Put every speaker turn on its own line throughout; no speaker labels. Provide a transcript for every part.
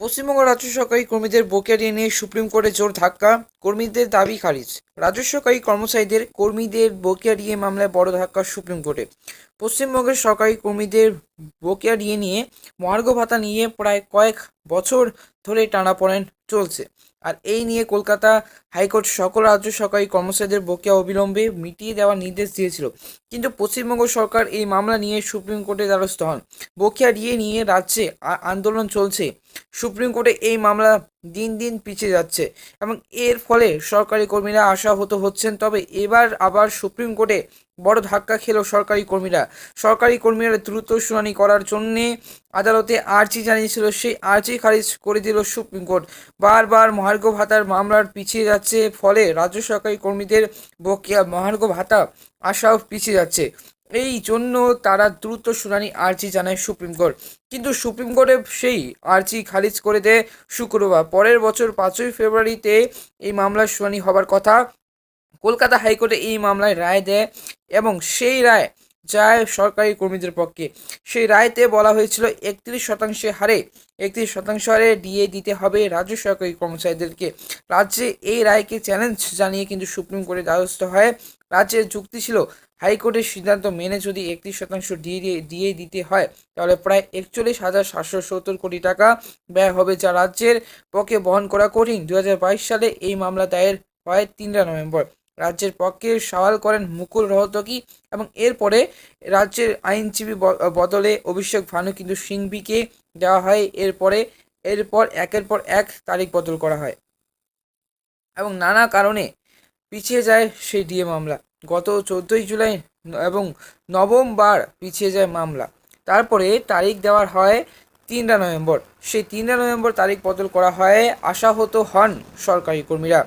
পশ্চিমবঙ্গ রাজ্য সরকারি কর্মীদের বকেয়া নিয়ে সুপ্রিম কোর্টে জোর ধাক্কা, কর্মীদের দাবি খারিজ। রাজ্য সরকারি কর্মচারীদের কর্মীদের বকেয়া দিয়ে মামলায় বড় ধাক্কা সুপ্রিম কোর্টে। পশ্চিমবঙ্গের সরকারি কর্মীদের বকেয়া দিয়ে নিয়ে মহার্ঘ ভাতা নিয়ে প্রায় কয়েক বছর ধরে টানাপোড়েন চলছে। আর এই নিয়ে কলকাতা হাইকোর্ট সকল রাজ্য সরকারি কর্মচারীদের বকেয়া অবিলম্বে মিটিয়ে দেওয়ার নির্দেশ দিয়েছিল। কিন্তু পশ্চিমবঙ্গ সরকার এই মামলা নিয়ে সুপ্রিম কোর্টে দ্বারস্থ হন। বকেয়া দিয়ে নিয়ে রাজ্যে আন্দোলন চলছে। সুপ্রিম কোর্টে এই মামলা দিন দিন পিছিয়ে যাচ্ছে এবং এর ফলে সরকারি কর্মীরা আশাহত হচ্ছেন। তবে এবার আবার সুপ্রিম কোর্টে বড় ধাক্কা খেলো সরকারি কর্মীরা। সরকারি কর্মীরা দ্রুত শুনানি করার জন্যে আদালতে আর্জি জানিয়েছিল, সেই আর্জি খারিজ করে দিল সুপ্রিম কোর্ট। বারবার মহার্ঘ ভাতার মামলার পিছিয়ে যাচ্ছে, ফলে রাজ্য সরকারি কর্মীদের বকেয়া মহার্ঘ ভাতা আশাও পিছিয়ে যাচ্ছে। এই জন্য তারা দ্রুত শুনানি আর্জি জানায় সুপ্রিম কোর্ট। কিন্তু সুপ্রিম কোর্টে সেই আর্জি খারিজ করে দেয় শুক্রবার। পরের বছর পাঁচই ফেব্রুয়ারিতে এই মামলার শুনানি হবার কথা কলকাতা হাইকোর্টে এই মামলায় রায় দেয় এবং সেই রায় যায় সরকারি কর্মীদের পক্ষে। সেই রায়তে বলা হয়েছিল, একত্রিশ শতাংশে হারে, একত্রিশ শতাংশ হারে ডিএ দিতে হবে রাজ্য সরকারি কর্মচারীদেরকে। রাজ্যে এই রায়কে চ্যালেঞ্জ জানিয়ে কিন্তু সুপ্রিম কোর্টে দ্বারস্থ হয়। রাজ্যের যুক্তি ছিল হাইকোর্টের সিদ্ধান্ত মেনে যদি একত্রিশ শতাংশ ডিএ দিয়ে দিতে হয়, তাহলে প্রায় একচল্লিশ হাজার সাতশো সত্তর কোটি টাকা ব্যয় হবে যা রাজ্যের পক্ষে বহন করা কঠিন। দুই হাজার বাইশ সালে এই মামলা দায়ের হয় তিনরা নভেম্বর। রাজ্যের পক্ষে সওয়াল করেন মুকুল রহতকি এবং এরপরে রাজ্যের আইনজীবী বদলে অভিষেক ভানু কিন্তু সিংভিকে দেওয়া হয়। এরপরে, এরপর একের পর এক তারিখ বদল করা হয় এবং নানা কারণে পিছিয়ে যায় সেই ডিএ মামলা। গত চোদ্দোই জুলাই এবং নবমবার পিছিয়ে যায় মামলা। তারপরে তারিখ দেওয়ার হয় তিনটা নভেম্বর। সেই তিনটা নভেম্বর তারিখ বদল করা হয় আশাহত হন সরকারি কর্মীরা।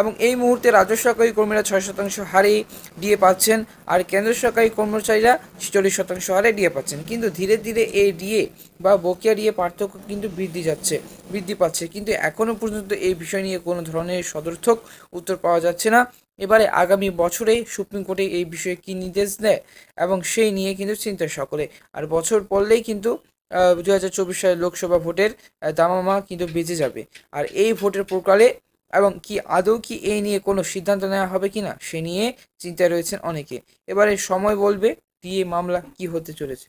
এবং এই মুহূর্তে রাজ্য সরকারি কর্মীরা ছয় শতাংশ হারে ডিএ পাচ্ছেন আর কেন্দ্র সরকারি কর্মচারীরা ছেচল্লিশ শতাংশ হারে ডিএ পাচ্ছেন। কিন্তু ধীরে ধীরে এই ডিএ বা বকেয়া ডিএ পার্থক্য কিন্তু বৃদ্ধি যাচ্ছে, বৃদ্ধি পাচ্ছে। কিন্তু এখনও পর্যন্ত এই বিষয় নিয়ে কোনো ধরনের সদর্থক উত্তর পাওয়া যাচ্ছে না। এবারে আগামী বছরে সুপ্রিম কোর্টে এই বিষয়ে কী নির্দেশ দেয় এবং সেই নিয়ে কিন্তু চিন্তায় সকলে। আর বছর পড়লেই কিন্তু দু হাজার চব্বিশ সালের লোকসভা ভোটের দামামা কিন্তু বেঁচে যাবে। আর এই ভোটের প্রকালে এবং কি আদৌ কি এই নিয়ে কোনো সিদ্ধান্ত নেওয়া হবে কি না, সে নিয়ে চিন্তায় রয়েছেন অনেকে। এবারে সময় বলবে, দিয়ে মামলা কি হতে চলেছে?